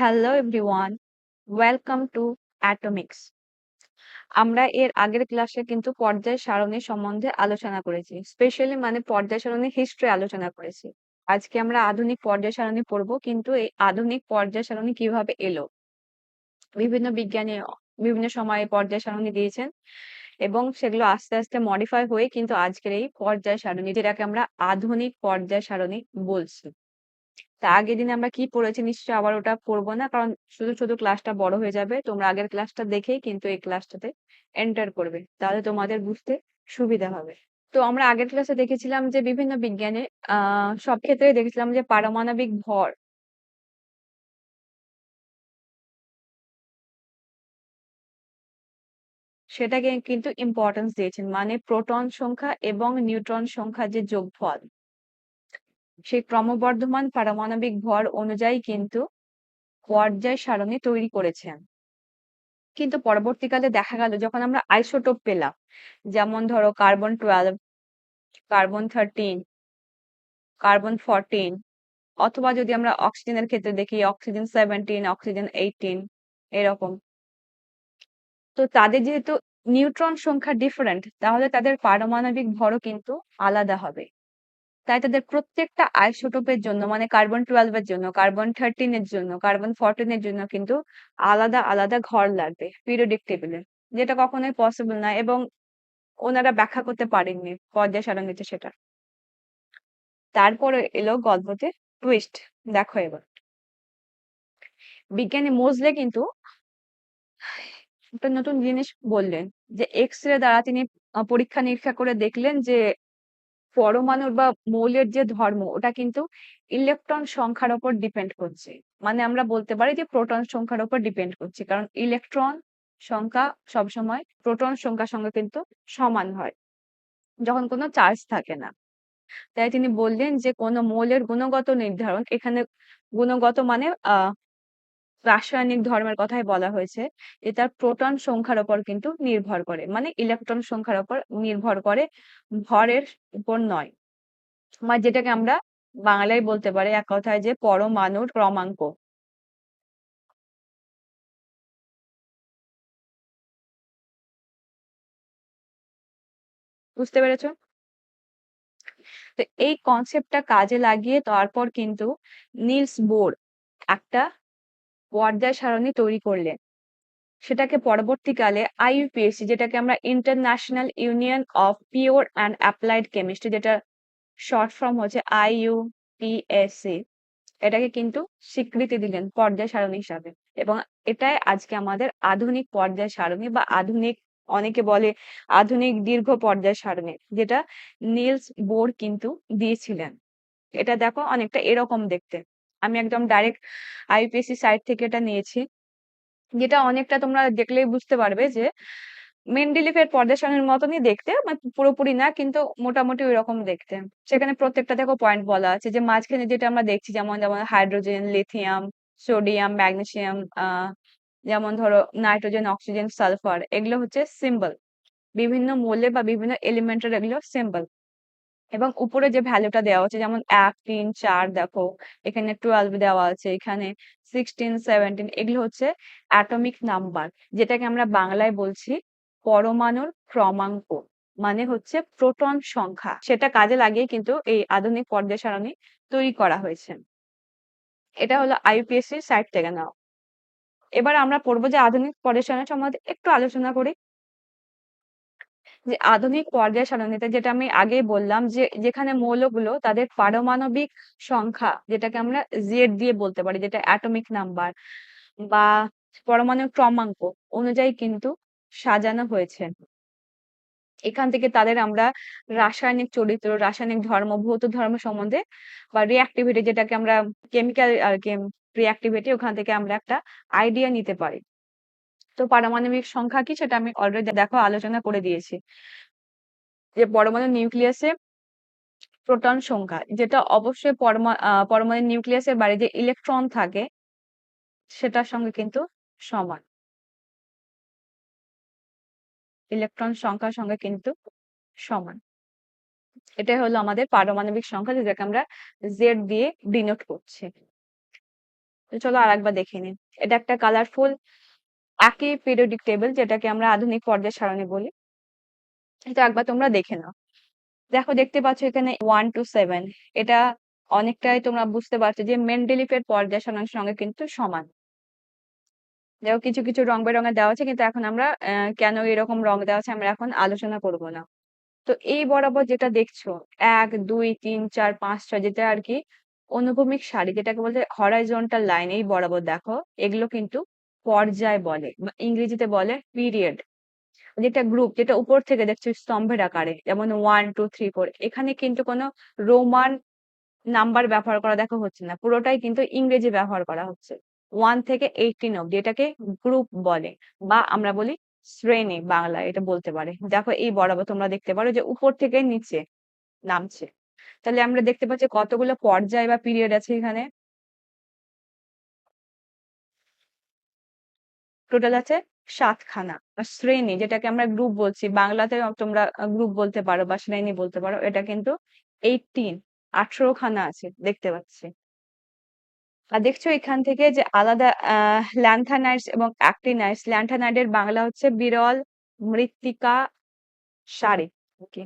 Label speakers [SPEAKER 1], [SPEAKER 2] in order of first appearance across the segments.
[SPEAKER 1] Hello everyone welcome to Atomics আমরা এর আগের ক্লাসে কিন্তু পর্যায় সারণী সম্বন্ধে আলোচনা করেছি স্পেশালি মানে পর্যায় সারণী হিস্ট্রি আলোচনা করেছি। আজকে আমরা আধুনিক পর্যায় সারণী পড়ব, কিন্তু এই আধুনিক পর্যায় সারণী কীভাবে এলো? বিভিন্ন বিজ্ঞানী বিভিন্ন সময়ে পর্যায় সারণী দিয়েছেন এবং সেগুলো আস্তে আস্তে মডিফাই হয়ে কিন্তু আজকের এই পর্যায় সারণী, যেটাকে আমরা আধুনিক পর্যায় সারণী বলছি। তা আগের দিন আমরা কি পড়েছি নিশ্চয়ই আবার ওটা পড়ব না। কারণ শুধু শুধু ক্লাসটা বড় হয়ে যাবে। তোমরা আগের ক্লাসটা দেখেই কিন্তু এই ক্লাসটাতে এন্টার করবে। তাহলে তোমাদের বুঝতে সুবিধা হবে। তো আমরা আগের ক্লাসে দেখেছিলাম যে বিভিন্ন বিজ্ঞানে আহ সব ক্ষেত্রে দেখেছিলাম যে পারমাণবিক ভর সেটাকে কিন্তু ইম্পর্টেন্স দিয়েছেন। মানে প্রোটন সংখ্যা এবং নিউট্রন সংখ্যা যে যোগফল। সেই ক্রমবর্ধমান পারমাণবিক ভর অনুযায়ী কিন্তু পর্যায় সারণী তৈরি করেছেন। কিন্তু পরবর্তীকালে দেখা গেল যখন আমরা আইসোটোপ পেলাম, যেমন ধরো carbon twelve, carbon thirteen, carbon fourteen, অথবা যদি আমরা অক্সিজেনের ক্ষেত্রে দেখি, অক্সিজেন সেভেন্টিন, অক্সিজেন এইটিন, এরকম। তো তাদের যেহেতু নিউট্রন সংখ্যা ডিফারেন্ট তাহলে তাদের পারমাণবিক ভরও কিন্তু আলাদা হবে। তাই তাদের প্রত্যেকটা আইসোটোপের জন্য মানে কার্বন টুয়েলভ এর জন্য কার্বন থার্টিন এর জন্য কার্বন ফোরটিন এর জন্য কিন্তু আলাদা আলাদা ঘর লাগবে পিরিয়ডিক টেবিলে যেটা কখনোই পসিবল না এবং ওনারা ব্যাখ্যা করতে পারেননি, পর্যায় সারণীতে সেটা। তারপরে এলো গল্পতে টুইস্ট দেখো এবার। বিজ্ঞানী মোজলে কিন্তু একটা নতুন জিনিস বললেন যে এক্স রে দ্বারা তিনি পরীক্ষা নিরীক্ষা করে দেখলেন যে পরমাণুর বা মৌলের যে ধর্ম, ওটা কিন্তু ইলেকট্রন সংখ্যার উপর ডিপেন্ড করছে। মানে আমরা বলতে পারি যে প্রোটন সংখ্যার উপর ডিপেন্ড করছে, কারণ ইলেকট্রন সংখ্যা সবসময় প্রোটন সংখ্যার সঙ্গে কিন্তু সমান হয়, যখন কোনো চার্জ থাকে না। তাই তিনি বললেন যে কোনো মৌলের গুণগত নির্ধারণ, এখানে গুণগত মানে আহ রাসায়নিক ধর্মের কথাই বলা হয়েছে যে তার প্রোটন সংখ্যার উপর কিন্তু নির্ভর করে মানে ইলেকট্রন সংখ্যার উপর নির্ভর করে, ভরের উপর নয়। মানে যেটাকে আমরা বাংলায় বলতে পারি এক কথায় যে পরমাণুর ক্রমাঙ্ক। বুঝতে পেরেছ? তো এই কনসেপ্টটা কাজে লাগিয়ে তারপর কিন্তু নিলস বোর একটা পর্যায় সারণী তৈরি করলেন। সেটাকে পরবর্তীকালে আইইউপিএসসি, যেটাকে আমরা international union of pure and applied chemistry যেটা শর্ট ফর্ম হচ্ছে আইইউপিএসসি, এটাকে কিন্তু স্বীকৃতি দিলেন পর্যায় সারণী হিসাবে। এবং এটাই আজকে আমাদের আধুনিক পর্যায় সারণী বা আধুনিক, অনেকে বলে আধুনিক দীর্ঘ পর্যায় সারণী, যেটা নিলস বোর কিন্তু দিয়েছিলেন। এটা দেখো অনেকটা এরকম দেখতে। আমি একদম ডাইরেক্ট আইপিএসসি সাইট থেকে এটা নিয়েছি। যেটা অনেকটা তোমরা দেখলেই বুঝতে পারবে যে মেন্ডেলিফের পর্দাশনের মতনই দেখতে পুরোপুরি না, কিন্তু মোটামুটি ওই রকম দেখতে। সেখানে প্রত্যেকটা দেখো পয়েন্ট বলা আছে, যে মাঝখানে যেটা আমরা দেখছি, যেমন যেমন হাইড্রোজেন লিথিয়াম সোডিয়াম ম্যাগনেসিয়াম যেমন ধরো নাইট্রোজেন অক্সিজেন সালফার এগুলো হচ্ছে সিম্বল বিভিন্ন মৌলে বা বিভিন্ন এলিমেন্টের এগুলো সিম্বল এবং উপরে যে ভ্যালুটা দেওয়া আছে যেমন এক, তিন, চার দেখো, এখানে টুয়েলভ দেওয়া আছে, এখানে সিক্সটিন সেভেন্টিন এগুলো হচ্ছে অ্যাটমিক নাম্বার যেটাকে আমরা বাংলায় বলছি পরমাণুর ক্রমাঙ্ক মানে হচ্ছে প্রোটন সংখ্যা, সেটা কাজে লাগিয়ে কিন্তু এই আধুনিক পর্যায় সারণী তৈরি করা হয়েছে। এটা হলো আইপিএসসি সাইট থেকে নাও এবার আমরা পড়ব যে আধুনিক পর্যায় সারণী সম্বন্ধে একটু আলোচনা করি। যে আধুনিক পর্যায় সারণীতে যেটা আমি আগেই বললাম যে যেখানে মৌলগুলো তাদের পারমাণবিক সংখ্যা যেটাকে আমরা জেড দিয়ে বলতে পারি, যেটা অ্যাটমিক নাম্বার বা পরমাণু ক্রমাঙ্ক অনুযায়ী কিন্তু সাজানো হয়েছে। এখান থেকে তাদের আমরা রাসায়নিক চরিত্র, রাসায়নিক ধর্ম, ভৌত ধর্ম সম্বন্ধে বা রিঅ্যাক্টিভিটি যেটাকে আমরা কেমিক্যাল আর কি রিঅ্যাক্টিভিটি ওখান থেকে আমরা একটা আইডিয়া নিতে পারি। তো পারমাণবিক সংখ্যা কি সেটা আমি অলরেডি দেখো আলোচনা করে দিয়েছি। যে পরমাণু নিউক্লিয়াসে প্রোটন সংখ্যা, যেটা অবশ্যই পরমা পরমাণু নিউক্লিয়াসের বাইরে যে ইলেকট্রন থাকে, সেটার সঙ্গে কিন্তু সমান। ইলেকট্রন সংখ্যার সঙ্গে কিন্তু সমান। এটাই হলো আমাদের পারমাণবিক সংখ্যা যেটাকে আমরা জেড দিয়ে ডিনোট করছি। চলো আর একবার দেখে নিন এটা একটা কালারফুল একই পিরিয়ডিক টেবিল যেটাকে আমরা আধুনিক পর্যায় সারণী বলি, এটা একবার তোমরা দেখে নাও। দেখো, দেখতে পাচ্ছ এখানে ওয়ান টু সেভেন এটা অনেকটাই তোমরা বুঝতে পারছ যে মেন্ডেলিফের পর্যায় সারণীর সঙ্গে কিন্তু সমান। দেখো, কিছু কিছু রং বেরঙের দেওয়া আছে, কিন্তু এখন আমরা কেন এরকম রং দেওয়া আছে আমরা এখন আলোচনা করব না। তো এই বরাবর যেটা দেখছ, এক, দুই, তিন, চার, পাঁচ, ছয়, যেটা আর কি অনুভূমিক সারি, যেটাকে বলতে হরাইজন্টাল লাইন এই বরাবর দেখো, এগুলো কিন্তু পর্যায় বলে ইংরেজিতে বলে পিরিয়ড যেটা গ্রুপ যেটা উপর থেকে দেখছ স্তম্ভের আকারে, যেমন ওয়ান টু থ্রি ফোর এখানে কিন্তু কোনো রোমান নাম্বার ব্যবহার করা দেখা হচ্ছে না, পুরোটাই কিন্তু ইংরেজি ব্যবহার করা হচ্ছে। ওয়ান থেকে এইটিন অব্দি এটাকে গ্রুপ বলে, বা আমরা বলি শ্রেণি বাংলা, এটা বলতে পারে। দেখো এই বরাবর তোমরা দেখতে পারো যে উপর থেকে নিচে নামছে। তাহলে আমরা দেখতে পাচ্ছি কতগুলো পর্যায় বা পিরিয়ড আছে এখানে। টোটাল আছে সাতখানা। শ্রেণি, যেটাকে আমরা গ্রুপ বলছি, বাংলাতে তোমরা গ্রুপ বলতে পারো বা শ্রেণি বলতে পারো, এটা কিন্তু এইটিন আঠারো খানা আছে, দেখতে পাচ্ছি। আর দেখছ এখান থেকে যে আলাদা, আহ ল্যান্থানাইডস এবং অ্যাক্টিনাইডস ল্যান্থানাইডের বাংলা হচ্ছে বিরল মৃত্তিকা সারি। ওকে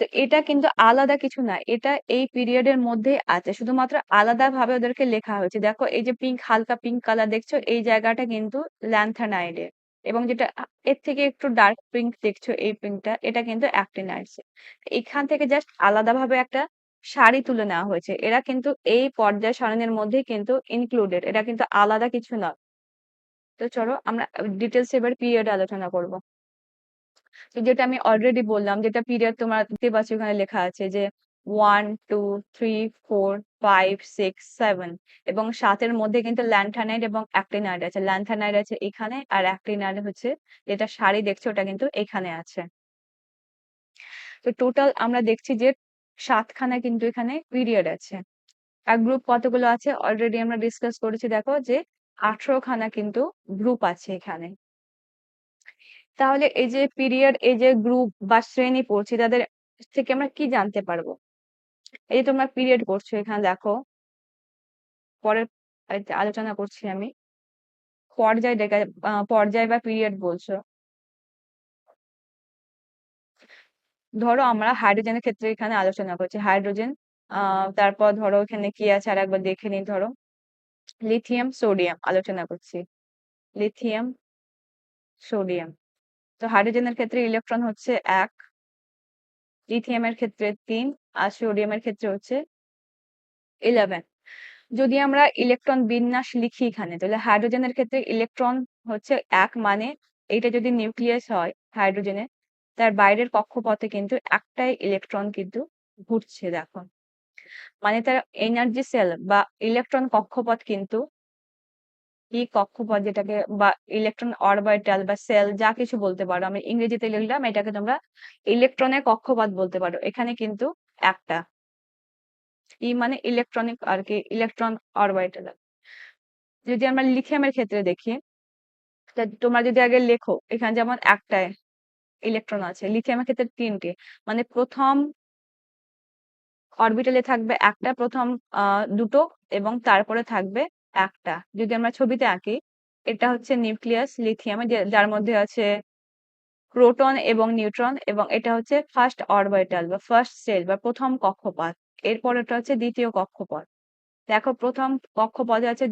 [SPEAKER 1] তো এটা কিন্তু আলাদা কিছু না। এটা এই পিরিয়ডের মধ্যে আছে। শুধুমাত্র আলাদা ভাবে ওদেরকে লেখা হয়েছে। দেখো, এই যে পিঙ্ক হালকা পিঙ্ক কালার দেখছ, এই জায়গাটা কিন্তু ল্যান্থানাইডের এবং যেটা এর থেকে একটু ডার্ক পিঙ্ক দেখছ, এই পিঙ্কটা এটা কিন্তু অ্যাক্টিনাইডস এখান থেকে জাস্ট আলাদাভাবে একটা সারি তুলে নেওয়া হয়েছে। এরা কিন্তু এই পর্যায় সারণীর মধ্যেই কিন্তু ইনক্লুডেড এটা কিন্তু আলাদা কিছু নয় তো চলো, আমরা ডিটেলস এবার পিরিয়ড আলোচনা করব। তো যেটা আমি অলরেডি বললাম, যেটা পিরিয়ড তোমার দেখতে এখানে লেখা আছে যে one two three four five six seven এবং সাতের মধ্যে কিন্তু ল্যান্থানাইড এবং অ্যাক্টিনাইড আছে। ল্যান্থানাইড আছে এখানে আর অ্যাক্টিনাইড হচ্ছে যেটা শাড়ি দেখছ ওটা কিন্তু এখানে আছে। তো টোটাল আমরা দেখছি যে সাতখানা কিন্তু এখানে পিরিয়ড আছে। আর গ্রুপ কতগুলো আছে? অলরেডি আমরা ডিসকাস করেছি, দেখো যে আঠারো খানা কিন্তু গ্রুপ আছে এখানে। তাহলে এই যে পিরিয়ড এই যে গ্রুপ বা শ্রেণি পড়ছি, তাদের থেকে আমরা কি জানতে পারব? এই যে তোমরা পিরিয়ড করছ এখানে দেখো। পরের আলোচনা করছি আমি। পর্যায় দেখা পর্যায় বা পিরিয়ড বলছো। ধরো আমরা হাইড্রোজেনের ক্ষেত্রে এখানে আলোচনা করছি। হাইড্রোজেন তারপর ধরো এখানে কি আছে আর একবার দেখে নিই, ধরো। লিথিয়াম সোডিয়াম আলোচনা করছি। লিথিয়াম সোডিয়াম তো হাইড্রোজেনের ক্ষেত্রে ইলেকট্রন হচ্ছে এক, লিথিয়ামের ক্ষেত্রে তিন, আর সোডিয়াম এর ক্ষেত্রে হচ্ছে ইলেভেন যদি আমরা ইলেকট্রন বিন্যাস লিখি এখানে, তাহলে হাইড্রোজেনের ক্ষেত্রে ইলেকট্রন হচ্ছে এক মানে এইটা যদি নিউক্লিয়াস হয় হাইড্রোজেনের তার বাইরের কক্ষপথে কিন্তু একটাই ইলেকট্রন কিন্তু ঘুরছে, দেখো। মানে তার এনার্জি সেল বা ইলেকট্রন কক্ষপথ কিন্তু কি কক্ষপথ যেটাকে বা ইলেকট্রন অরবিটাল বা সেল যা কিছু বলতে পারো। আমি ইংরেজিতে লিখলাম, এটাকে তোমরা ইলেকট্রনের কক্ষপথ বলতে পারো। এখানে কিন্তু একটা। ই মানে ইলেকট্রনিক আর কি? ইলেকট্রন অরবিটাল যদি আমরা লিথিয়ামের ক্ষেত্রে দেখি তোমরা যদি আগে লেখো, এখানে যেমন একটায় ইলেকট্রন আছে। লিথিয়ামের ক্ষেত্রে তিনটে। মানে প্রথম অরবিটালে থাকবে একটা, প্রথম দুটো এবং তারপরে থাকবে একটা। যদি আমরা ছবিতে আঁকি, এটা হচ্ছে নিউক্লিয়াস, লিথিয়াম যার মধ্যে আছে প্রোটন এবং নিউট্রন এবং এটা হচ্ছে ফার্স্ট অরবিটাল বা ফার্স্ট সেল বা প্রথম কক্ষপথ। এরপর এটা হচ্ছে দ্বিতীয় কক্ষপথ। দেখো, প্রথম কক্ষপথে আছে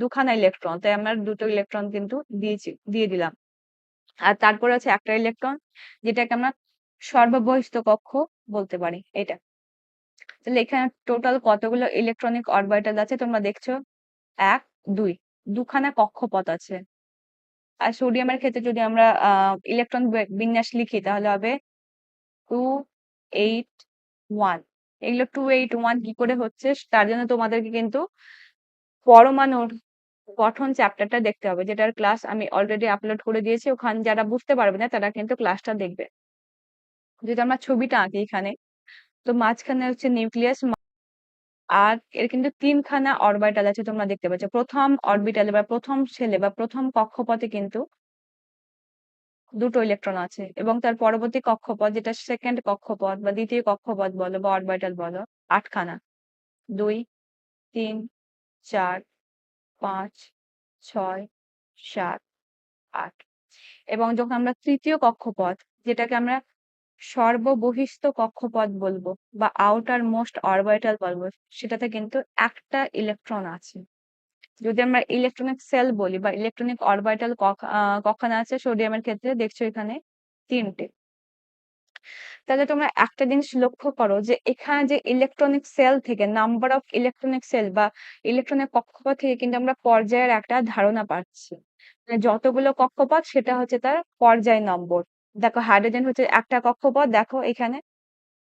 [SPEAKER 1] দুখানা ইলেকট্রন, তাই আমরা দুটো ইলেকট্রন কিন্তু দিয়েছি, দিয়ে দিলাম। আর তারপর আছে একটা ইলেকট্রন, যেটাকে আমরা সর্ববহিষ্ঠ কক্ষ বলতে পারি, এটা। তাহলে এখানে টোটাল কতগুলো ইলেকট্রনিক অরবিটাল আছে তোমরা দেখছ? এক, দুই, দুখানা কক্ষপথ আছে। আর সোডিয়ামের ক্ষেত্রে যদি আমরা ইলেকট্রন বিন্যাস লিখি, তাহলে হবে টু এইট ওয়ান। এগুলো টু এইট ওয়ান কি করে হচ্ছে, তার জন্য তোমাদেরকে কিন্তু পরমাণুর গঠন চ্যাপ্টারটা দেখতে হবে, যেটার ক্লাস আমি অলরেডি আপলোড করে দিয়েছি। ওখানে যারা বুঝতে পারবে না, তারা কিন্তু ক্লাসটা দেখবে। যদি আমরা ছবিটা আঁকি এখানে, তো মাঝখানে হচ্ছে নিউক্লিয়াস আর এর কিন্তু তিনখানা অরবিটাল আছে তোমরা দেখতে পাচ্ছ। প্রথম অরবিটালে বা প্রথম ছেলে বা প্রথম কক্ষপথে কিন্তু দুটো ইলেকট্রন আছে এবং তার পরবর্তী কক্ষপথ যেটা সেকেন্ড কক্ষপথ বা দ্বিতীয় কক্ষপথ বলো বা অরবিটাল বলো, আটখানা। দুই, তিন, চার, পাঁচ, ছয়, সাত, আট। এবং যখন আমরা তৃতীয় কক্ষপথ যেটাকে আমরা সর্ববহিস্থ কক্ষপথ বলব বা আউটার মোস্ট অরবিটাল বলব, সেটাতে কিন্তু একটা ইলেকট্রন আছে। যদি আমরা ইলেকট্রনিক সেল বলি বা ইলেকট্রনিক অরবিটাল কখন আছে সোডিয়ামের ক্ষেত্রে, দেখছ এখানে তিনটে। তাহলে তোমরা একটা জিনিস লক্ষ্য করো যে এখানে যে ইলেকট্রনিক সেল থেকে নাম্বার অফ ইলেকট্রনিক সেল বা ইলেকট্রনিক কক্ষপথ থেকে কিন্তু আমরা পর্যায়ের একটা ধারণা পাচ্ছি। মানে যতগুলো কক্ষপথ, সেটা হচ্ছে তার পর্যায় নম্বর দেখো হাইড্রোজেন হচ্ছে একটা কক্ষপথ, দেখো এখানে।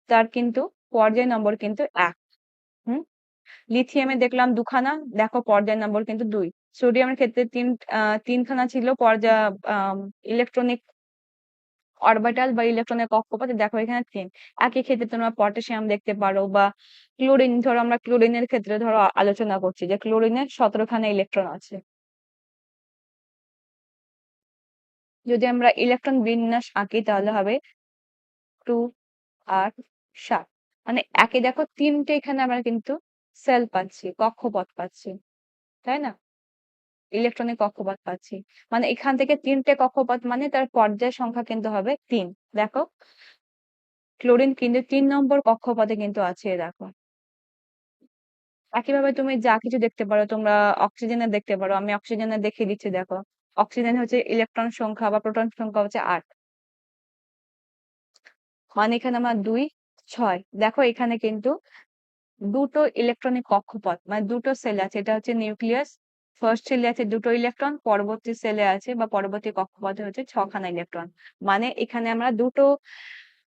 [SPEAKER 1] তার কিন্তু পর্যায় নম্বর কিন্তু এক। হুম? লিথিয়ামে দেখলাম দুখানা, দেখো পর্যায় নম্বর কিন্তু দুই। সোডিয়ামের ক্ষেত্রে তিন তিনখানা ছিল পর্যায় ইলেকট্রনিক অরবিটাল বা ইলেকট্রনের কক্ষপথে, দেখো এখানে তিন। একই ক্ষেত্রে তোমরা পটাশিয়াম দেখতে পারো বা ক্লোরিন ধরো আমরা ক্লোরিনের ক্ষেত্রে ধরো আলোচনা করছি যে ক্লোরিনের সতেরোখানা ইলেকট্রন আছে। যদি আমরা ইলেকট্রন বিন্যাস আঁকি তাহলে হবে টু আর সাত। মানে একে দেখো তিনটে এখানে আমরা কিন্তু সেল পাচ্ছি, কক্ষপথ পাচ্ছি, তাই না? ইলেকট্রনিক কক্ষপথ পাচ্ছি। মানে এখান থেকে তিনটে কক্ষপথ মানে তার পর্যায় সংখ্যা কিন্তু হবে তিন। দেখো ক্লোরিন কিন্তু তিন নম্বর কক্ষপথে কিন্তু আছে দেখো। একইভাবে তুমি যা কিছু দেখতে পারো, তোমরা অক্সিজেনের দেখতে পারো, আমি অক্সিজেনে দেখিয়ে দিচ্ছি, দেখো। অক্সিজেন হচ্ছে ইলেকট্রন সংখ্যা বা প্রোটন সংখ্যা হচ্ছে আট। মানে এখানে আমরা দুই, ছয়। দেখো এখানে কিন্তু দুটো ইলেকট্রনিক কক্ষপথ মানে দুটো সেল আছে। এটা হচ্ছে নিউক্লিয়াস, ফার্স্ট সেলে আছে দুটো ইলেকট্রন, পরবর্তী সেলে আছে বা পরবর্তী কক্ষপথে হচ্ছে ছখানা ইলেকট্রন। মানে এখানে আমরা দুটো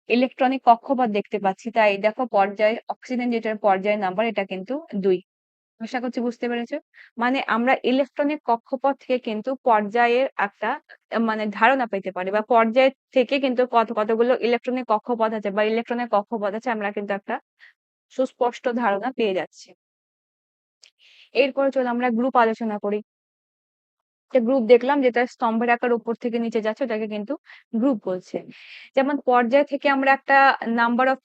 [SPEAKER 1] ইলেকট্রনিক কক্ষপথ দেখতে পাচ্ছি। তাই দেখো পর্যায়, অক্সিজেন যেটার পর্যায় নাম্বার, এটা কিন্তু দুই। আশা করছি বুঝতে পেরেছ। মানে আমরা ইলেকট্রনিক কক্ষপথ থেকে কিন্তু পর্যায়ের একটা মানে ধারণা পেতে পারি বা পর্যায় থেকে কিন্তু কত, কতগুলো ইলেকট্রনিক কক্ষপথ আছে বা ইলেকট্রনিক কক্ষপথ আছে আমরা কিন্তু একটা সুস্পষ্ট ধারণা পেয়ে যাচ্ছি। এরপরে চলো আমরা গ্রুপ আলোচনা করি। গ্রুপ দেখলাম যেটা স্তম্ভের আকার উপর থেকে নিচে যাচ্ছে, ওটাকে কিন্তু গ্রুপ বলছে। যেমন পর্যায় থেকে আমরা একটা নাম্বার অফ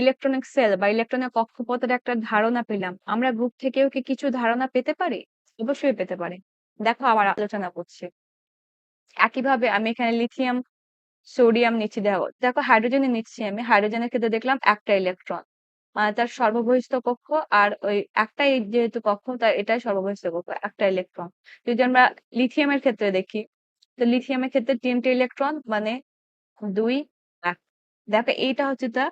[SPEAKER 1] ইলেকট্রনিক সেল বা ইলেকট্রনিক কক্ষপথের একটা ধারণা পেলাম। আমরা গ্রুপ থেকেও কি কিছু ধারণা পেতে পারি? অবশ্যই পেতে পারি। দেখো আবার আলোচনা করছে। একইভাবে আমি এখানে লিথিয়াম সোডিয়াম নিচ্ছি। দেখো দেখো হাইড্রোজেনে নিচ্ছি আমি। হাইড্রোজেনের ক্ষেত্রে দেখলাম একটা ইলেকট্রন তার সর্ববহিস্থ কক্ষ আর ওই একটাই যেহেতু কক্ষ তার এটাই সর্ববহিস্থ কক্ষ, একটা ইলেকট্রন। যদি আমরা লিথিয়ামের ক্ষেত্রে দেখি, তো লিথিয়ামের ক্ষেত্রে তিনটে ইলেকট্রন মানে দুই, এক। দেখো, এইটা হচ্ছে তার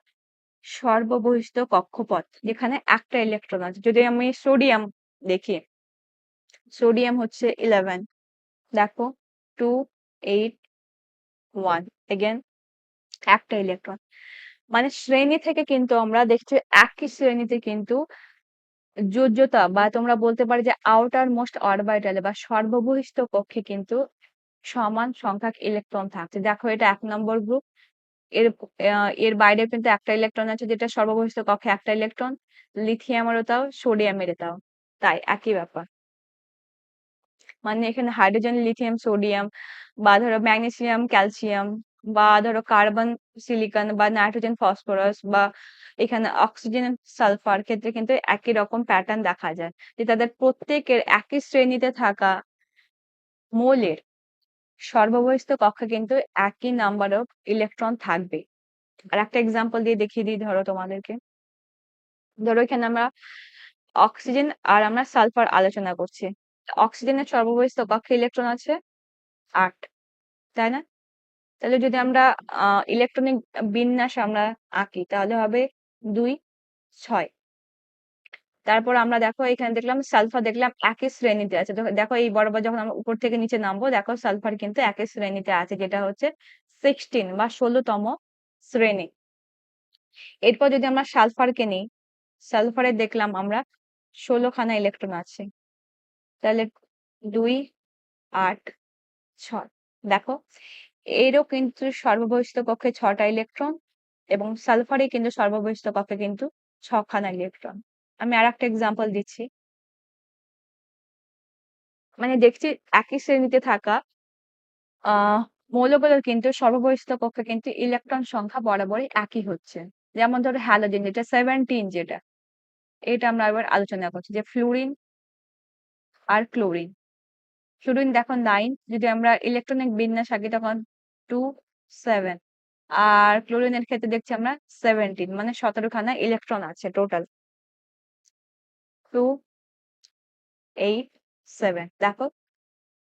[SPEAKER 1] সর্ববহিষ্ঠ কক্ষপথ, যেখানে একটা ইলেকট্রন আছে। যদি আমি সোডিয়াম দেখি, সোডিয়াম হচ্ছে ইলেভেন। দেখো, টু, এইট, ওয়ান, এগেন, একটা ইলেকট্রন। মানে শ্রেণি থেকে কিন্তু আমরা দেখছি একই শ্রেণীতে কিন্তু যোজ্যতা বা তোমরা বলতে পারো যে আউটার মোস্ট অরবিটালে বা সর্ববহিষ্ঠ কক্ষে কিন্তু সমান সংখ্যক ইলেকট্রন থাকছে। দেখো এটা এক নম্বর গ্রুপ এর এর বাইরে কিন্তু একটা ইলেকট্রন আছে যেটা সর্ববহিষ্ঠ কক্ষে একটা ইলেকট্রন লিথিয়ামেরও তাও সোডিয়ামের তাও। তাই একই ব্যাপার। মানে এখানে হাইড্রোজেন লিথিয়াম সোডিয়াম বা ধরো ম্যাগনেসিয়াম ক্যালসিয়াম বা ধরো কার্বন, সিলিকন বা নাইট্রোজেন, ফসফরাস বা এখানে অক্সিজেন, সালফার ক্ষেত্রে কিন্তু একই রকম প্যাটার্ন দেখা যায় যে তাদের প্রত্যেকের একই শ্রেণীতে থাকা মৌলের সর্ববহিস্থ কক্ষে কিন্তু একই নাম্বার অফ ইলেকট্রন থাকবে। আর একটা এক্সাম্পল দিয়ে দেখিয়ে দিই ধরো তোমাদেরকে। ধরো এখানে আমরা অক্সিজেন আর আমরা সালফার আলোচনা করছি। অক্সিজেনের সর্ববহিস্থ কক্ষে ইলেকট্রন আছে আট, তাই না? তাহলে যদি আমরা ইলেকট্রনিক বিন্যাস আমরা আঁকি, তাহলে হবে দুই, ছয়। তারপর আমরা দেখো এখানে দেখলাম সালফার, দেখলাম একই শ্রেণীতে আছে। দেখো এই বরাবর যখন আমরা উপর থেকে নিচে নামবো, দেখো সালফার কিন্তু একই শ্রেণীতে আছে, যেটা হচ্ছে সিক্সটিন বা ষোলোতম শ্রেণি। এরপর যদি আমরা সালফারকে নিই, সালফারে দেখলাম আমরা ষোলোখানা ইলেকট্রন আছে। তাহলে দুই, আট, ছয়। দেখো এরও কিন্তু সর্ববহিষ্ঠ কক্ষে ছটা ইলেকট্রন এবং সালফারে কিন্তু সর্ববহিষ্ঠ কক্ষে কিন্তু ছখানা ইলেকট্রন। আমি আর একটা এক্সাম্পল দিচ্ছি। মানে দেখছি একই শ্রেণীতে থাকা আহ মৌলগুলোর কিন্তু সর্ববহিষ্ঠ কক্ষে কিন্তু ইলেকট্রন সংখ্যা বরাবরই একই হচ্ছে। যেমন ধরো হ্যালোজেন যেটা সেভেন্টিন যেটা। এটা আমরা এবার আলোচনা করছি যে ফ্লুরিন আর ক্লোরিন ক্লোরিন দেখো নাইন যদি আমরা ইলেকট্রনিক বিন্যাস আঁকি তখন টু সেভেন আর ক্লোরিনের ক্ষেত্রে দেখছি আমরা সেভেন্টিন মানে সতেরো খানা ইলেকট্রন আছে টোটাল টু এইট সেভেন দেখো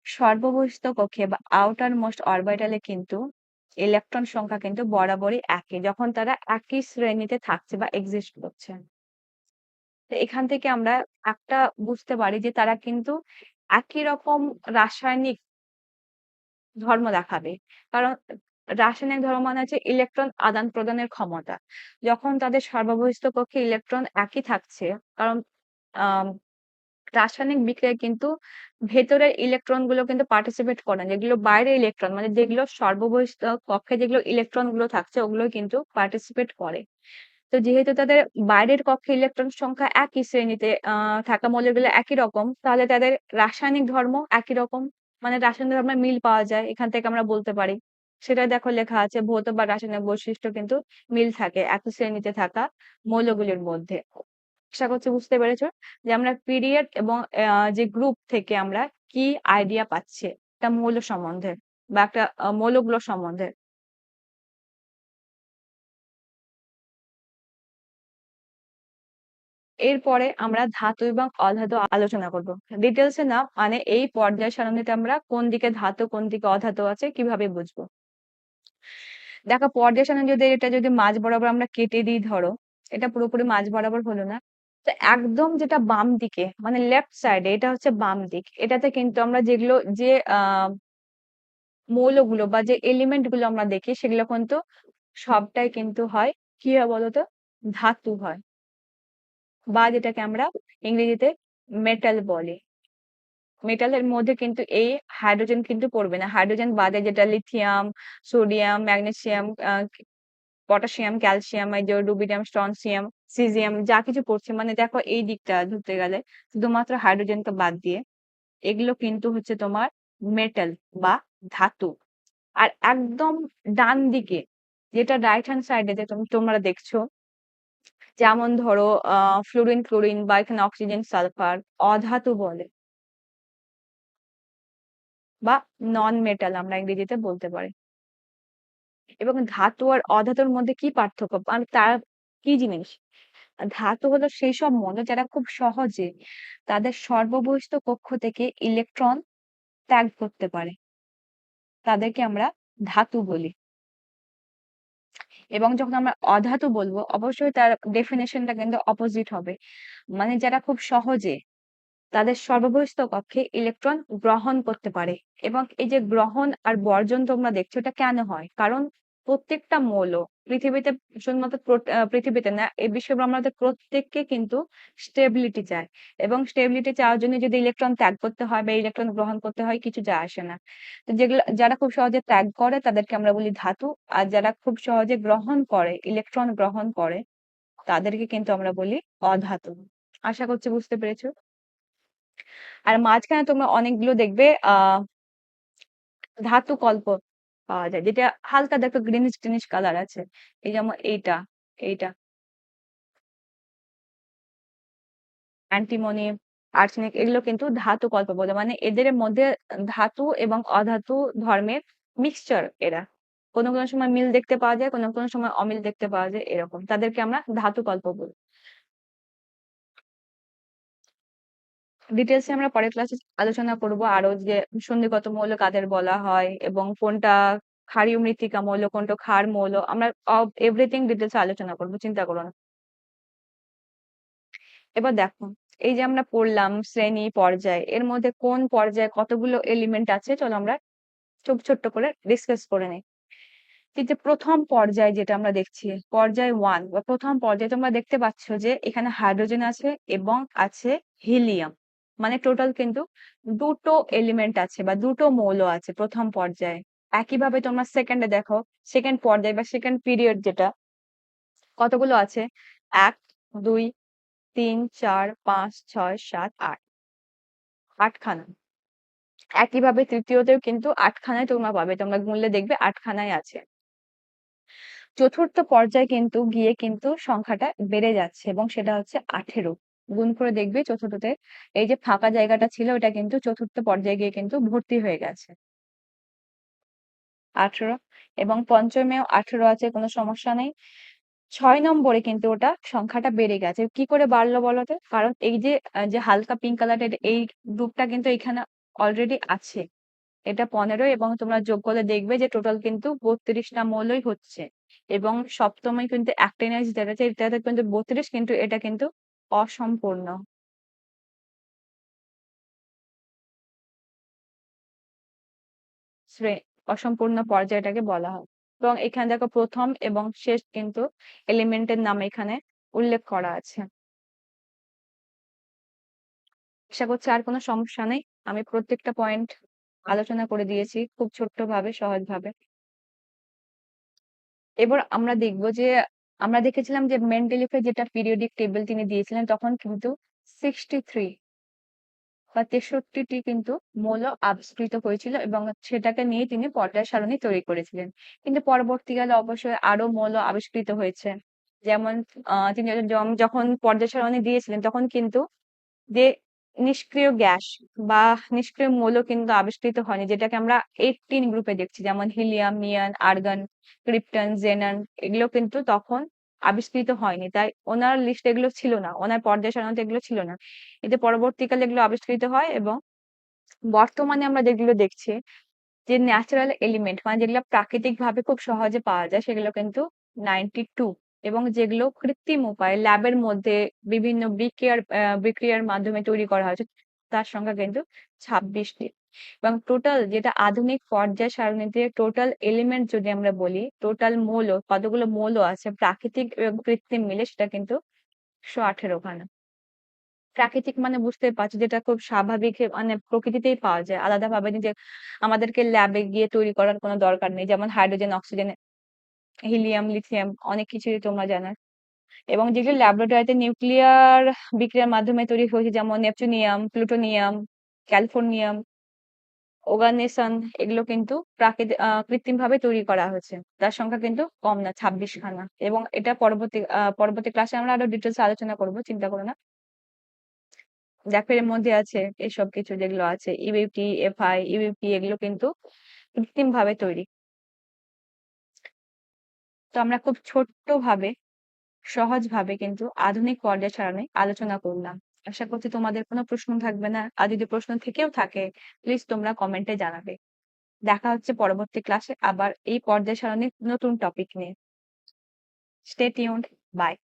[SPEAKER 1] সর্ববহিস্থ কক্ষে বা আউটার মোস্ট অরবিটালে কিন্তু ইলেকট্রন সংখ্যা কিন্তু বরাবরই একই, যখন তারা একই শ্রেণীতে থাকছে বা এক্সিস্ট করছে। এখান থেকে আমরা একটা বুঝতে পারি যে তারা কিন্তু একই রকম রাসায়নিক ধর্ম দেখাবে। কারণ রাসায়নিক ধর্ম মানে হচ্ছে ইলেকট্রন আদান প্রদানের ক্ষমতা। যখন তাদের সর্ববহিস্থ কক্ষে ইলেকট্রন একই থাকছে, কারণ রাসায়নিক বিক্রিয়ায় কিন্তু ভেতরের ইলেকট্রনগুলো কিন্তু পার্টিসিপেট করে যেগুলো বাইরে ইলেকট্রন মানে যেগুলো সর্ববহিস্থ কক্ষে যেগুলো ইলেকট্রনগুলো থাকছে ওগুলো কিন্তু পার্টিসিপেট করে। তো যেহেতু তাদের বাইরের কক্ষে ইলেকট্রন সংখ্যা একই শ্রেণীতে আহ থাকা মৌলগুলো একই রকম, তাহলে তাদের রাসায়নিক ধর্ম একই রকম। মানে রাসায়নিক আমরা মিল পাওয়া যায়, এখান থেকে আমরা বলতে পারি। সেটা দেখো লেখা আছে, ভৌত বা রাসায়নিক বৈশিষ্ট্য কিন্তু মিল থাকে এত শ্রেণীতে থাকা মৌলগুলির মধ্যে। আশা করছি বুঝতে পেরেছ যে আমরা পিরিয়ড এবং যে গ্রুপ থেকে আমরা কি আইডিয়া পাচ্ছি, একটা মৌল সম্বন্ধে বা একটা মৌলগুলো সম্বন্ধে। এরপরে আমরা ধাতু এবং অধাতু আলোচনা করব। ডিটেলসে না মানে এই পর্যায় সারণীতে আমরা কোন দিকে ধাতু, কোন দিকে অধাতু আছে কীভাবে বুঝব? দেখো, পর্যায় সারণী যদি, এটা যদি মাঝ বরাবর আমরা কেটে দিই, ধরো, এটা পুরোপুরি মাঝ বরাবর হলো না। তো একদম যেটা বাম দিকে মানে লেফট সাইডে এটা হচ্ছে বাম দিক। এটাতে কিন্তু আমরা যেগুলো, যে মৌলগুলো বা যে এলিমেন্টগুলো আমরা দেখি, সেগুলো কিন্তু সবটাই কিন্তু হয়, কি হয় বলতো? ধাতু হয়। বা যেটাকে আমরা ইংরেজিতে মেটাল বলি। মেটালের মধ্যে কিন্তু এই হাইড্রোজেন কিন্তু পড়বে না। হাইড্রোজেন বাদে যেটা lithium sodium magnesium potassium calcium এই যে রুবিডিয়াম স্ট্রনসিয়াম সিজিয়াম যা কিছু পড়ছে। মানে দেখো এই দিকটা ধরতে গেলে শুধুমাত্র হাইড্রোজেনকে বাদ দিয়ে এগুলো কিন্তু হচ্ছে তোমার মেটাল বা ধাতু। আর একদম ডান দিকে যেটা রাইট হ্যান্ড সাইডে যে তোমরা দেখছ যেমন ধরো আহ ফ্লোরিন ক্লোরিন বা এখানে অক্সিজেন সালফার অধাতু বলে। বা নন মেটাল আমরা ইংরেজিতে বলতে পারি। এবং ধাতু আর অধাতুর মধ্যে কি পার্থক্য? মানে তার কি জিনিস? ধাতু হলো সেই সব মৌল যারা খুব সহজে তাদের সর্ববহিস্থ কক্ষ থেকে ইলেকট্রন ত্যাগ করতে পারে। তাদেরকে আমরা ধাতু বলি। এবং যখন আমরা অধাতু বলব, অবশ্যই তার ডেফিনেশনটা কিন্তু অপোজিট হবে। মানে যারা খুব সহজে তাদের সর্ববহিস্থ কক্ষে ইলেকট্রন গ্রহণ করতে পারে এবং এই যে গ্রহণ আর বর্জন তোমরা দেখছ এটা কেন হয়? কারণ প্রত্যেকটা মৌল পৃথিবীতে শুধুমাত্র পৃথিবীতে না, এই বিশ্ব ব্রহ্মাণ্ডের প্রত্যেককে কিন্তু স্টেবিলিটি চায়। এবং স্টেবিলিটি চাওয়ার জন্য যদি ইলেকট্রন ত্যাগ করতে হয় বা ইলেকট্রন গ্রহণ করতে হয়, কিছু যায় আসে না। তো যেগুলো, যারা খুব সহজে ত্যাগ করে, তাদেরকে আমরা বলি ধাতু। আর যারা খুব সহজে গ্রহণ করে ইলেকট্রন গ্রহণ করে, তাদেরকে কিন্তু আমরা বলি অধাতু। আশা করছি বুঝতে পেরেছ? আর মাঝখানে তোমরা অনেকগুলো দেখবে, আহ, ধাতু কল্প। পাওয়া যায়। যেটা হালকা দেখো গ্রিনিশ গ্রিনিশ কালার আছে। এই যেমন এইটা এইটা। অ্যান্টিমনি আর্সেনিক এগুলো কিন্তু ধাতু কল্প বলে মানে এদের মধ্যে ধাতু এবং অধাতু ধর্মের মিক্সচার এরা। কোনো কোনো সময় মিল দেখতে পাওয়া যায়, কোনো কোনো সময় অমিল দেখতে পাওয়া যায়, এরকম। তাদেরকে আমরা ধাতু কল্প বলি ডিটেলসে আমরা পরের ক্লাসে আলোচনা করব। আরও যে সন্ধিগত মৌল কাদের বলা হয় এবং কোনটা ক্ষারীয় মৃত্তিকা মৌল, কোনটা ক্ষার মৌল, আমরা এভরিথিং ডিটেলসে আলোচনা করব, চিন্তা করো না। এবার দেখো, এই যে আমরা পড়লাম শ্রেণি, পর্যায়, এর মধ্যে কোন পর্যায়ে কতগুলো এলিমেন্ট আছে, চলো আমরা ছোট, ছোট্ট করে ডিসকাস করে নিই। যে প্রথম পর্যায়ে যেটা আমরা দেখছি, পর্যায় ওয়ান বা প্রথম পর্যায়ে তোমরা দেখতে পাচ্ছ যে এখানে হাইড্রোজেন আছে এবং আছে হিলিয়াম মানে টোটাল কিন্তু দুটো এলিমেন্ট আছে বা দুটো মৌল আছে প্রথম পর্যায়ে। একইভাবে তোমরা সেকেন্ডে দেখো সেকেন্ড পর্যায়ে বা সেকেন্ড পিরিয়ড যেটা, কতগুলো আছে? এক, দুই, তিন, চার, পাঁচ, ছয়, সাত, আট। আটখানা। একইভাবে তৃতীয়তেও কিন্তু আটখানায় তোমরা পাবে, তোমরা গুনলে দেখবে আটখানায় আছে। চতুর্থ পর্যায়ে কিন্তু গিয়ে কিন্তু সংখ্যাটা বেড়ে যাচ্ছে এবং সেটা হচ্ছে আঠেরো। গুণ করে দেখবে চতুর্থতে। এই যে ফাঁকা জায়গাটা ছিল, ওটা কিন্তু চতুর্থ পর্যায়ে গিয়ে কিন্তু ভর্তি হয়ে গেছে। আঠেরো এবং পঞ্চমেও আঠেরো আছে, কোনো সমস্যা নেই। ছয় নম্বরে কিন্তু ওটা সংখ্যাটা বেড়ে গেছে। কি করে বাড়লো বলতো কারণ এই যে যে হালকা পিঙ্ক কালারের এই গ্রুপটা কিন্তু এখানে অলরেডি আছে। এটা পনেরো এবং তোমরা যোগ করলে দেখবে যে টোটাল কিন্তু বত্রিশটা মৌলই হচ্ছে। এবং সপ্তমে কিন্তু একটা এনার্জি দেখাচ্ছে এটাতে কিন্তু বত্রিশ, কিন্তু এটা কিন্তু অসম্পূর্ণ। অসম্পূর্ণ পর্যায়টাকে বলা হয়। এবং এখানে দেখো প্রথম এবং শেষ কিন্তু এলিমেন্টের নাম এখানে উল্লেখ করা আছে। আশা করছি আর কোনো সমস্যা নেই। আমি প্রত্যেকটা পয়েন্ট আলোচনা করে দিয়েছি খুব ছোট্ট ভাবে সহজ ভাবে এবার আমরা দেখব যে আমরা দেখেছিলাম যে মেন্ডেলিফের যেটা পিরিয়ডিক টেবিল তিনি দিয়েছিলেন, তখন কিন্তু সিক্সটি থ্রি বা তেষট্টিটি কিন্তু মৌল আবিষ্কৃত হয়েছিল এবং সেটাকে নিয়ে তিনি পর্যায় সারণী তৈরি করেছিলেন। কিন্তু পরবর্তীকালে অবশ্যই আরও মৌল আবিষ্কৃত হয়েছে। যেমন তিনি যখন পর্যায় সারণী দিয়েছিলেন, তখন কিন্তু যে নিষ্ক্রিয় গ্যাস বা নিষ্ক্রিয় মৌল কিন্তু আবিষ্কৃত হয়নি, যেটাকে আমরা এইটিন গ্রুপে দেখছি, যেমন helium neon argon krypton xenon এগুলো কিন্তু তখন আবিষ্কৃত হয়নি। তাই ওনার লিস্ট এগুলো ছিল না, ওনার পর্যায় সাধারণত এগুলো ছিল না। এতে পরবর্তীকালে এগুলো আবিষ্কৃত হয় এবং বর্তমানে আমরা যেগুলো দেখছি, যে ন্যাচারাল এলিমেন্ট মানে যেগুলো প্রাকৃতিক ভাবে খুব সহজে পাওয়া যায়, সেগুলো কিন্তু নাইনটি টু এবং যেগুলো কৃত্রিম উপায়ে, ল্যাবের মধ্যে বিভিন্ন বিক্রিয়ার বিক্রিয়ার মাধ্যমে তৈরি করা হয়েছে, তার সংখ্যা কিন্তু ছাব্বিশটি এবং টোটাল যেটা আধুনিক পর্যায় সারণীতে টোটাল এলিমেন্ট যদি আমরা বলি টোটাল মৌল, কতগুলো মৌল আছে, প্রাকৃতিক এবং কৃত্রিম মিলে সেটা কিন্তু একশো আঠেরো খানা। প্রাকৃতিক মানে বুঝতে পারছি, যেটা খুব স্বাভাবিক মানে প্রকৃতিতেই পাওয়া যায়। আলাদা ভাবে যে আমাদেরকে ল্যাবে গিয়ে তৈরি করার কোনো দরকার নেই, যেমন হাইড্রোজেন অক্সিজেন হিলিয়াম, লিথিয়াম অনেক কিছুই তোমরা জানার। এবং যেগুলো ল্যাবরেটরিতে নিউক্লিয়ার বিক্রিয়ার মাধ্যমে তৈরি হয়েছে, যেমন নেপচুনিয়াম প্লুটোনিয়াম ক্যালিফোর্নিয়াম ওগানেসন এগুলো কিন্তু প্রাকৃতিক কৃত্রিম ভাবে তৈরি করা হয়েছে। তার সংখ্যা কিন্তু কম না ছাব্বিশ খানা এবং এটা পরবর্তী পরবর্তী ক্লাসে আমরা আরও ডিটেলস আলোচনা করব, চিন্তা করো না। দেখো মধ্যে আছে এসব কিছু যেগুলো আছে ইউপি এফআই ইউপি এগুলো কিন্তু কৃত্রিম ভাবে তৈরি। তো আমরা খুব ছোট্ট ভাবে সহজ ভাবে কিন্তু আধুনিক পর্যায় আলোচনা করলাম। আশা করছি তোমাদের কোনো প্রশ্ন থাকবে না। আর যদি প্রশ্ন থেকেও থাকে প্লিজ তোমরা কমেন্টে জানাবে। দেখা হচ্ছে পরবর্তী ক্লাসে আবার এই পর্যায় সারণীর নতুন টপিক নিয়ে। Stay tuned by